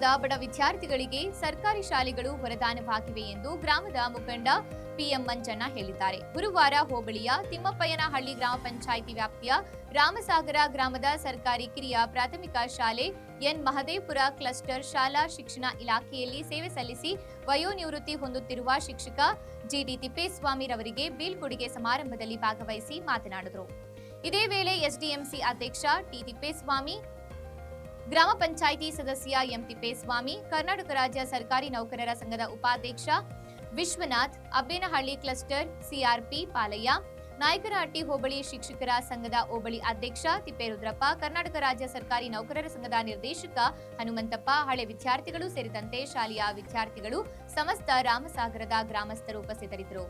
ವಿದ್ಯಾರ್ಥಿಗಳಿಗೆ ಸರ್ಕಾರಿ ಶಾಲೆಗಳು ವರದಾನವಾಗಿವೆ ಎಂದು ಗ್ರಾಮದ ಮುಖಂಡ ಪಿಎಂ ಮಂಜಣ್ಣ ಹೇಳಿದ್ದಾರೆ. ಗುರುವಾರ ಹೋಬಳಿಯ ತಿಮ್ಮಪ್ಪಯ್ಯನಹಳ್ಳಿ ಗ್ರಾಮ ಪಂಚಾಯಿತಿ ವ್ಯಾಪ್ತಿಯ ರಾಮಸಾಗರ ಗ್ರಾಮದ ಸರ್ಕಾರಿ ಕಿರಿಯ ಪ್ರಾಥಮಿಕ ಶಾಲೆ ಎನ್. ಮಹದೇಪುರ ಕ್ಲಸ್ಟರ್ ಶಾಲಾ ಶಿಕ್ಷಣ ಇಲಾಖೆಯಲ್ಲಿ ಸೇವೆ ಸಲ್ಲಿಸಿ ವಯೋನಿವೃತ್ತಿ ಹೊಂದುತ್ತಿರುವ ಶಿಕ್ಷಕ ಜಿಡಿ ತಿಪ್ಪೇಸ್ವಾಮಿ ರವರಿಗೆ ಬೀಳ್ಕೊಡುಗೆ ಸಮಾರಂಭದಲ್ಲಿ ಭಾಗವಹಿಸಿ ಮಾತನಾಡಿದರು. ಇದೇ ವೇಳೆ ಎಸ್ಡಿಎಂಸಿ ಅಧ್ಯಕ್ಷ ಟಿ. ತಿಪ್ಪೇಸ್ವಾಮಿ ಗ್ರಾಮ ಪಂಚಾಯಿತಿ ಸದಸ್ಯ ಎಂ ತಿಪ್ಪೇಸ್ವಾಮಿ ಕರ್ನಾಟಕ ರಾಜ್ಯ ಸರ್ಕಾರಿ ನೌಕರರ ಸಂಘದ ಉಪಾಧ್ಯಕ್ಷ ವಿಶ್ವನಾಥ್, ಅಬ್ಬೇನಹಳ್ಳಿ ಕ್ಲಸ್ಟರ್ ಸಿಆರ್ಪಿ ಪಾಲಯ್ಯ ನಾಯಕನಹಟ್ಟಿ ಹೋಬಳಿ ಶಿಕ್ಷಕರ ಸಂಘದ ಹೋಬಳಿ ಅಧ್ಯಕ್ಷ ತಿಪ್ಪೇರುದ್ರಪ್ಪ, ಕರ್ನಾಟಕ ರಾಜ್ಯ ಸರ್ಕಾರಿ ನೌಕರರ ಸಂಘದ ನಿರ್ದೇಶಕ ಹನುಮಂತಪ್ಪ, ಹಳೆ ವಿದ್ಯಾರ್ಥಿಗಳು ಸೇರಿದಂತೆ ಶಾಲೆಯ ವಿದ್ಯಾರ್ಥಿಗಳು ಸಮಸ್ತ ರಾಮಸಾಗರದ ಗ್ರಾಮಸ್ಥರು ಉಪಸ್ಥಿತರಿದ್ದರು.